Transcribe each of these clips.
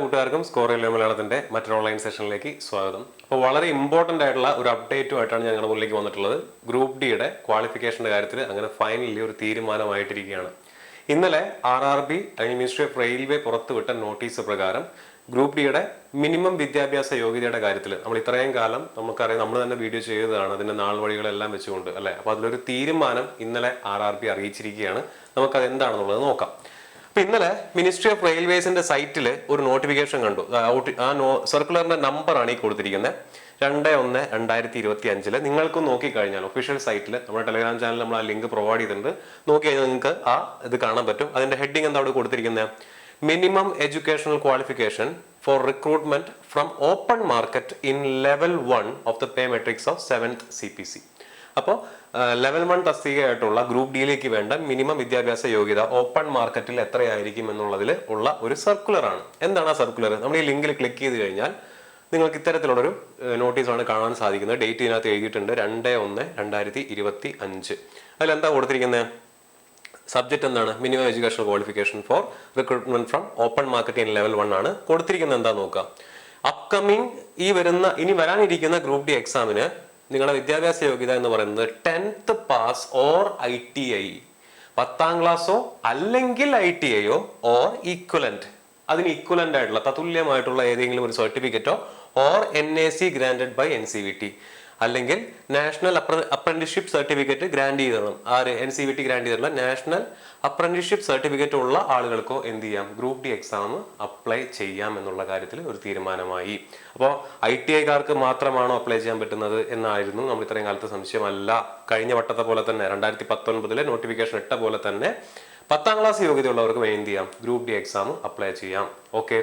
കൂട്ടുകാർക്കും സ്കോർ ഇല്ല മലയാളത്തിന്റെ മറ്റൊരു ഓൺലൈൻ സെഷനിലേക്ക് സ്വാഗതം. അപ്പോൾ വളരെ ഇമ്പോർട്ടന്റ് ആയിട്ടുള്ള ഒരു അപ്ഡേറ്റുമായിട്ടാണ് ഞങ്ങളുടെ മുന്നിലേക്ക് വന്നിട്ടുള്ളത്. ഗ്രൂപ്പ് ഡിയുടെ ക്വാളിഫിക്കേഷന്റെ കാര്യത്തിൽ അങ്ങനെ ഫൈനലി ഒരു തീരുമാനമായിട്ടിരിക്കുകയാണ്. ഇന്നലെ ആർ ആർ ബി അല്ലെങ്കിൽ മിനിസ്ട്രി ഓഫ് റെയിൽവേ പുറത്തുവിട്ട നോട്ടീസ് പ്രകാരം ഗ്രൂപ്പ് ഡിയുടെ മിനിമം വിദ്യാഭ്യാസ യോഗ്യതയുടെ കാര്യത്തിൽ നമ്മൾ ഇത്രയും കാലം നമുക്കറിയാം നമ്മൾ തന്നെ വീഡിയോ ചെയ്തതാണ് അതിന്റെ നാൾ വഴികളെല്ലാം വെച്ചുകൊണ്ട് അല്ലേ? അപ്പോൾ അതിലൊരു തീരുമാനം ഇന്നലെ ആർ ആർ ബി അറിയിച്ചിരിക്കുകയാണ്. നമുക്കത് എന്താണെന്നുള്ളത് നോക്കാം. ഇന്നലെ മിനിസ്ട്രി ഓഫ് റെയിൽവേസിന്റെ സൈറ്റിൽ ഒരു നോട്ടിഫിക്കേഷൻ കണ്ടു. ആ സർക്കുലറിന്റെ നമ്പറാണ് ഈ കൊടുത്തിരിക്കുന്നത് രണ്ട് ഒന്ന് രണ്ടായിരത്തി ഇരുപത്തി അഞ്ചിൽ നിങ്ങൾക്ക് നോക്കിക്കഴിഞ്ഞാൽ ഒഫീഷ്യൽ സൈറ്റിൽ നമ്മുടെ ടെലിഗ്രാം ചാനൽ നമ്മൾ ആ ലിങ്ക് പ്രൊവൈഡ് ചെയ്തിട്ടുണ്ട്. നോക്കി കഴിഞ്ഞാൽ നിങ്ങൾക്ക് ആ ഇത് കാണാൻ പറ്റും. അതിന്റെ ഹെഡിങ് എന്താണ് അവിടെ കൊടുത്തിരിക്കുന്നത് minimum educational qualification for recruitment from open market in level one of the pay matrix of seventh C P C അപ്പോൾ ലെവൽ വൺ തസ്തികയായിട്ടുള്ള ഗ്രൂപ്പ് ഡിയിലേക്ക് വേണ്ട മിനിമം വിദ്യാഭ്യാസ യോഗ്യത ഓപ്പൺ മാർക്കറ്റിൽ എത്രയായിരിക്കും എന്നുള്ളതിൽ ഉള്ള ഒരു സർക്കുലർ ആണ് എന്താണ് ആ സർക്കുലർ? നമ്മൾ ഈ ലിങ്കിൽ ക്ലിക്ക് ചെയ്ത് കഴിഞ്ഞാൽ നിങ്ങൾക്ക് ഇത്തരത്തിലുള്ളൊരു നോട്ടീസാണ് കാണാൻ സാധിക്കുന്നത്. ഡേറ്റ് ഇതിനകത്ത് എഴുതിയിട്ടുണ്ട് രണ്ട് ഒന്ന് രണ്ടായിരത്തി ഇരുപത്തി അഞ്ച്. അതിലെന്താ കൊടുത്തിരിക്കുന്നത് സബ്ജക്റ്റ് എന്താണ്? Minimum education qualification for recruitment from open market in level one ആണ്. കൊടുത്തിരിക്കുന്നത് എന്താ നോക്കുക അപ്കമിങ് ഈ വരുന്ന ഇനി വരാനിരിക്കുന്ന ഗ്രൂപ്പ് ഡി എക്സാമിന് നിങ്ങളുടെ വിദ്യാഭ്യാസ യോഗ്യത എന്ന് പറയുന്നത് tenth pass or I T I. പത്താം ക്ലാസ്സോ അല്ലെങ്കിൽ ഐ ടി ഐയോ ഓർ ഈക്വലന്റ് അതിന് ഈക്വലന്റ് ആയിട്ടുള്ള തത്തുല്യമായിട്ടുള്ള ഏതെങ്കിലും ഒരു സർട്ടിഫിക്കറ്റോ or N A C granted by N C V T അല്ലെങ്കിൽ നാഷണൽ അപ്രന്റിഷിപ്പ് സർട്ടിഫിക്കറ്റ് ഗ്രാൻഡ് ചെയ്തിടണം ആര്? N C V T grant ചെയ്തിട്ടുള്ള നാഷണൽ അപ്രന്റിഷിപ്പ് സർട്ടിഫിക്കറ്റ് ഉള്ള ആളുകൾക്കോ എന്ത് ചെയ്യാം? ഗ്രൂപ്പ് ഡി എക്സാം അപ്ലൈ ചെയ്യാം എന്നുള്ള കാര്യത്തിൽ ഒരു തീരുമാനമായി. അപ്പോൾ ഐ ടി ഐക്കാർക്ക് മാത്രമാണോ അപ്ലൈ ചെയ്യാൻ പറ്റുന്നത് എന്നായിരുന്നു നമ്മൾ ഇത്രയും കാലത്ത് സംശയമല്ല. കഴിഞ്ഞ വട്ടത്തെ പോലെ തന്നെ രണ്ടായിരത്തി പത്തൊൻപതിലെ നോട്ടിഫിക്കേഷൻ ഇട്ട പോലെ തന്നെ പത്താം ക്ലാസ് യോഗ്യതയുള്ളവർക്ക് എന്ത് ചെയ്യാം? ഗ്രൂപ്പ് ഡി എക്സാം അപ്ലൈ ചെയ്യാം. ഓക്കെ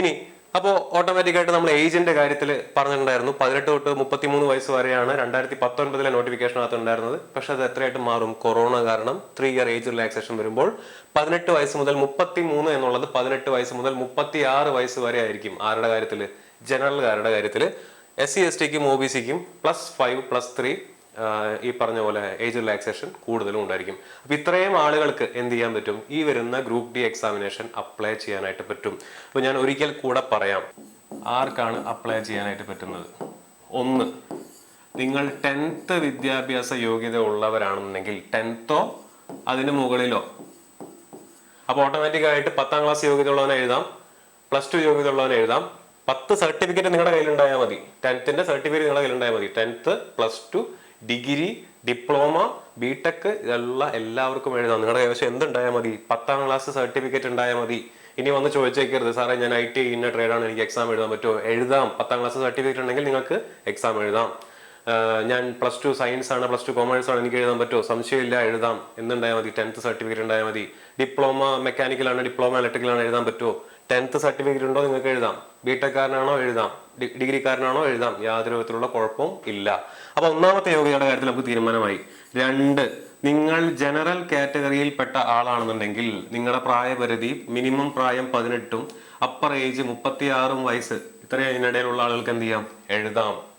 ഇനി അപ്പോൾ ഓട്ടോമാറ്റിക്കായിട്ട് നമ്മൾ ഏജിന്റെ കാര്യത്തിൽ പറഞ്ഞിട്ടുണ്ടായിരുന്നു. പതിനെട്ട് തൊട്ട് മുപ്പത്തിമൂന്ന് വയസ്സ് വരെയാണ് രണ്ടായിരത്തി പത്തൊൻപതിലെ നോട്ടിഫിക്കേഷനകത്ത് ഉണ്ടായിരുന്നത് പക്ഷെ അത് എത്രയായിട്ട് മാറും? കൊറോണ കാരണം ത്രീ ഇയർ ഏജ് റിലാക്സേഷൻ വരുമ്പോൾ പതിനെട്ട് വയസ്സ് മുതൽ മുപ്പത്തി മൂന്ന് എന്നുള്ളത് പതിനെട്ട് വയസ്സ് മുതൽ മുപ്പത്തി ആറ് വയസ്സ് വരെ ആയിരിക്കും ആരുടെ കാര്യത്തിൽ ജനറൽകാരുടെ കാര്യത്തിൽ എസ് സി എസ് ടിക്കും ഒ ബി സിക്കും പ്ലസ് ഫൈവ് പ്ലസ് ത്രീ ഈ പറഞ്ഞ പോലെ ഏജ് റിലാക്സേഷൻ കൂടുതലും ഉണ്ടായിരിക്കും. അപ്പൊ ഇത്രയും ആളുകൾക്ക് എന്ത് ചെയ്യാൻ പറ്റും? ഈ വരുന്ന ഗ്രൂപ്പ് ഡി എക്സാമിനേഷൻ അപ്ലൈ ചെയ്യാനായിട്ട് പറ്റും. അപ്പൊ ഞാൻ ഒരിക്കൽ കൂടെ പറയാം. ആർക്കാണ് അപ്ലൈ ചെയ്യാനായിട്ട് പറ്റുന്നത്? ഒന്ന് നിങ്ങൾ ടെൻത്ത് വിദ്യാഭ്യാസ യോഗ്യത ഉള്ളവരാണെന്നുണ്ടെങ്കിൽ ടെൻത്തോ അതിന് മുകളിലോ? അപ്പോൾ ഓട്ടോമാറ്റിക് ആയിട്ട് പത്താം ക്ലാസ് യോഗ്യത ഉള്ളവനെ എഴുതാം. പ്ലസ് ടു യോഗ്യത ഉള്ളവനെ എഴുതാം. പത്ത് സർട്ടിഫിക്കറ്റ് നിങ്ങളുടെ കയ്യിലുണ്ടായാൽ മതി. ടെൻത്തിന്റെ സർട്ടിഫിക്കറ്റ് നിങ്ങളുടെ കയ്യിലുണ്ടായാൽ മതി. Tenth plus two degree diploma B Tech ഇതെല്ലാം എല്ലാവർക്കും എഴുതാം. നിങ്ങളുടെ കൈവശം എന്തുണ്ടായാൽ മതി? പത്താം ക്ലാസ് സർട്ടിഫിക്കറ്റ് ഉണ്ടായാൽ മതി. ഇനി വന്ന് ചോദിച്ചേക്കരുത്. സാറേ ഞാൻ ഐ ടി ഇന്ന ട്രേഡാണ് എനിക്ക് എക്സാം എഴുതാൻ പറ്റുമോ? എഴുതാം. പത്താം ക്ലാസ് സർട്ടിഫിക്കറ്റ് ഉണ്ടെങ്കിൽ നിങ്ങൾക്ക് എക്സാം എഴുതാം. ഞാൻ പ്ലസ് ടു സയൻസ് ആണ് പ്ലസ് ടു കോമേഴ്സ് ആണ് എനിക്ക് എഴുതാൻ പറ്റുമോ? സംശയമില്ല എഴുതാം. എന്നുണ്ടായാൽ മതി? ടെൻത്ത് സർട്ടിഫിക്കറ്റ് ഉണ്ടായാൽ മതി. ഡിപ്ലോമ മെക്കാനിക്കലാണ് ഡിപ്ലോമ ഇലക്ട്രിക്കൽ ആണ് എഴുതാൻ പറ്റുമോ? ടെൻത്ത് സർട്ടിഫിക്കറ്റ് ഉണ്ടോ നിങ്ങൾക്ക് എഴുതാം. ബിടെക്കാരനാണോ എഴുതാം. ഡിഗ്രിക്കാരനാണോ എഴുതാം. യാതൊരു വിധത്തിലുള്ള കുഴപ്പവും ഇല്ല. അപ്പൊ ഒന്നാമത്തെ യോഗ്യതയുടെ കാര്യത്തിൽ നമുക്ക് തീരുമാനമായി. രണ്ട് നിങ്ങൾ ജനറൽ കാറ്റഗറിയിൽപ്പെട്ട ആളാണെന്നുണ്ടെങ്കിൽ നിങ്ങളുടെ പ്രായപരിധി മിനിമം പ്രായം പതിനെട്ടും അപ്പർ ഏജ് മുപ്പത്തിയാറും വയസ്സ് ഇത്രയും ഇതിനിടയിലുള്ള ആളുകൾക്ക് എന്ത് ചെയ്യാം? എഴുതാം.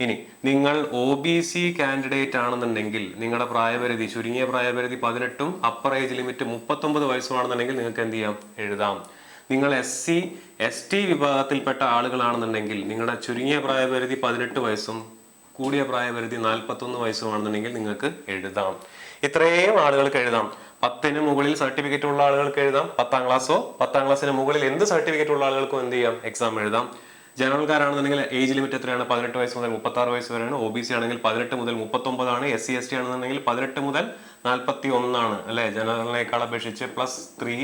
ഇനി നിങ്ങൾ ഒ ബി സി കാൻഡിഡേറ്റ് ആണെന്നുണ്ടെങ്കിൽ നിങ്ങളുടെ പ്രായപരിധി ചുരുങ്ങിയ പ്രായപരിധി പതിനെട്ടും അപ്പർ ഏജ് ലിമിറ്റ് മുപ്പത്തൊമ്പത് വയസ്സുമാണെന്നുണ്ടെങ്കിൽ നിങ്ങൾക്ക് എന്ത് ചെയ്യാം? എഴുതാം. നിങ്ങൾ എസ് സി എസ് ടി വിഭാഗത്തിൽപ്പെട്ട ആളുകളാണെന്നുണ്ടെങ്കിൽ നിങ്ങളുടെ ചുരുങ്ങിയ പ്രായപരിധി പതിനെട്ട് വയസ്സും കൂടിയ പ്രായപരിധി നാൽപ്പത്തൊന്ന് വയസ്സുമാണെന്നുണ്ടെങ്കിൽ നിങ്ങൾക്ക് എഴുതാം. ഇത്രയും ആളുകൾക്ക് എഴുതാം. പത്തിന് മുകളിൽ സർട്ടിഫിക്കറ്റ് ഉള്ള ആളുകൾക്ക് എഴുതാം. പത്താം ക്ലാസ്സോ പത്താം ക്ലാസ്സിന് മുകളിൽ എന്ത് സർട്ടിഫിക്കറ്റ് ഉള്ള ആളുകൾക്കും എന്ത് ചെയ്യാം? എക്സാം എഴുതാം. ജനറൽക്കാരാണെന്നുണ്ടെങ്കിൽ ഏജ് ലിമിറ്റ് എത്രയാണ്? പതിനെട്ട് വയസ്സ് മുതൽ മുപ്പത്തി ആറ് വയസ്സ് വരെയാണ്. ഒ ബി സി ആണെങ്കിൽ പതിനെട്ട് മുതൽ മുപ്പത്തൊമ്പതാണ്. എസ് സി എസ് ടി ആണെന്നുണ്ടെങ്കിൽ പതിനെട്ട് മുതൽ നാൽപ്പത്തി ഒന്നാണ് അല്ലെ? ജനറലിനേക്കാൾ അപേക്ഷിച്ച് പ്ലസ് ത്രീ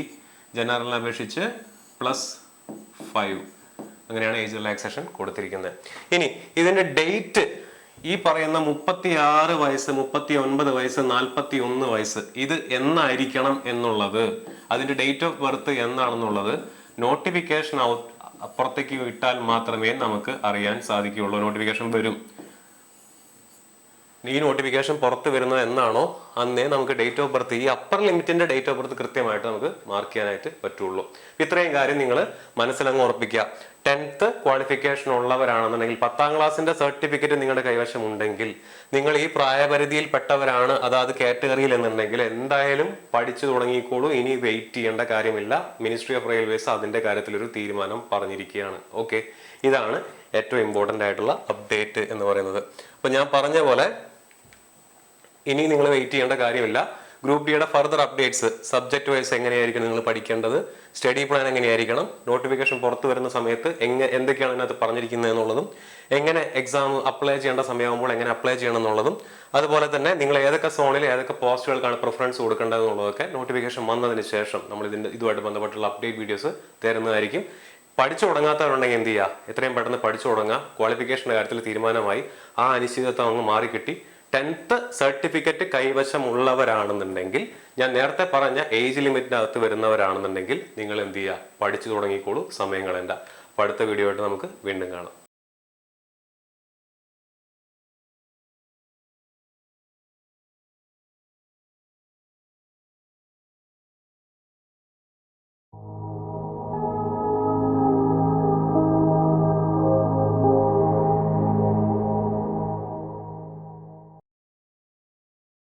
ജനറലിനെ അപേക്ഷിച്ച് പ്ലസ് ഫൈവ് അങ്ങനെയാണ് ഏജ് റിലാക്സേഷൻ കൊടുത്തിരിക്കുന്നത്. ഇനി ഇതിന്റെ ഡേറ്റ് ഈ പറയുന്ന മുപ്പത്തി ആറ് വയസ്സ് മുപ്പത്തി ഒൻപത് വയസ്സ് നാൽപ്പത്തി ഒന്ന് വയസ്സ് ഇത് എന്നായിരിക്കണം എന്നുള്ളത്? അതിന്റെ ഡേറ്റ് ഓഫ് ബർത്ത് എന്നാണെന്നുള്ളത് നോട്ടിഫിക്കേഷൻ ഔട്ട് അപ്പുറത്തേക്ക് ഇട്ടാൽ മാത്രമേ നമുക്ക് അറിയാൻ സാധിക്കുകയുള്ളൂ. നോട്ടിഫിക്കേഷൻ വരും. ഈ നോട്ടിഫിക്കേഷൻ പുറത്ത് വരുന്നത് എന്നാണോ? അന്നേ നമുക്ക് ഡേറ്റ് ഓഫ് ബർത്ത് ഈ അപ്പർ ലിമിറ്റിന്റെ ഡേറ്റ് ഓഫ് ബർത്ത് കൃത്യമായിട്ട് നമുക്ക് മാർക്ക് ചെയ്യാനായിട്ട് പറ്റുള്ളൂ. ഇത്രയും കാര്യം നിങ്ങൾ മനസ്സിലങ്ങ് ഉറപ്പിക്കുക. ടെൻത്ത് ക്വാളിഫിക്കേഷൻ ഉള്ളവരാണെന്നുണ്ടെങ്കിൽ പത്താം ക്ലാസ്സിന്റെ സർട്ടിഫിക്കറ്റ് നിങ്ങളുടെ കൈവശം ഉണ്ടെങ്കിൽ നിങ്ങൾ ഈ പ്രായപരിധിയിൽ പെട്ടവരാണ് അതാത് കാറ്റഗറിയിൽ എന്നുണ്ടെങ്കിൽ എന്തായാലും പഠിച്ചു തുടങ്ങിക്കോളൂ. ഇനി വെയിറ്റ് ചെയ്യേണ്ട കാര്യമില്ല. മിനിസ്ട്രി ഓഫ് റെയിൽവേസ് അതിന്റെ കാര്യത്തിൽ ഒരു തീരുമാനം പറഞ്ഞിരിക്കുകയാണ്. ഓക്കെ ഇതാണ് ഏറ്റവും ഇമ്പോർട്ടന്റ് ആയിട്ടുള്ള അപ്ഡേറ്റ് എന്ന് പറയുന്നത്. അപ്പൊ ഞാൻ പറഞ്ഞ പോലെ ഇനി നിങ്ങൾ വെയിറ്റ് ചെയ്യേണ്ട കാര്യമില്ല. ഗ്രൂപ്പ് ഡിയുടെ ഫർദർ അപ്ഡേറ്റ്സ് സബ്ജക്ട് വൈസ് എങ്ങനെയായിരിക്കും നിങ്ങൾ പഠിക്കേണ്ടത് സ്റ്റഡി പ്ലാൻ എങ്ങനെയായിരിക്കണം നോട്ടിഫിക്കേഷൻ പുറത്തു വരുന്ന സമയത്ത് എങ്ങനെ എന്തൊക്കെയാണ് അതിനകത്ത് പറഞ്ഞിരിക്കുന്നത് എന്നുള്ളതും എങ്ങനെ എക്സാം അപ്ലൈ ചെയ്യേണ്ട സമയമാകുമ്പോൾ എങ്ങനെ അപ്ലൈ ചെയ്യണം എന്നുള്ളതും അതുപോലെ തന്നെ നിങ്ങൾ ഏതൊക്കെ സോണിൽ ഏതൊക്കെ പോസ്റ്റുകൾക്കാണ് പ്രിഫറൻസ് കൊടുക്കേണ്ടത് എന്നുള്ളതൊക്കെ നോട്ടിഫിക്കേഷൻ വന്നതിന് ശേഷം നമ്മൾ ഇതിന്റെ ഇതുമായിട്ട് ബന്ധപ്പെട്ടുള്ള അപ്ഡേറ്റ് വീഡിയോസ് തരുന്നതായിരിക്കും. പഠിച്ചു തുടങ്ങാത്തവരുണ്ടെങ്കിൽ എന്ത് ചെയ്യുക? എത്രയും പെട്ടെന്ന് പഠിച്ചു തുടങ്ങുക. ക്വാളിഫിക്കേഷന്റെ കാര്യത്തിൽ തീരുമാനമായി ആ അനിശ്ചിതത്വം അങ്ങ് മാറിക്കിട്ടി. ടെൻത്ത് സർട്ടിഫിക്കറ്റ് കൈവശമുള്ളവരാണെന്നുണ്ടെങ്കിൽ ഞാൻ നേരത്തെ പറഞ്ഞ ഏജ് ലിമിറ്റിനകത്ത് വരുന്നവരാണെന്നുണ്ടെങ്കിൽ നിങ്ങൾ എന്ത് ചെയ്യുക? പഠിച്ചു തുടങ്ങിക്കോളൂ. സമയം കളയണ്ട. അടുത്ത വീഡിയോ ആയിട്ട് നമുക്ക് വീണ്ടും കാണാം.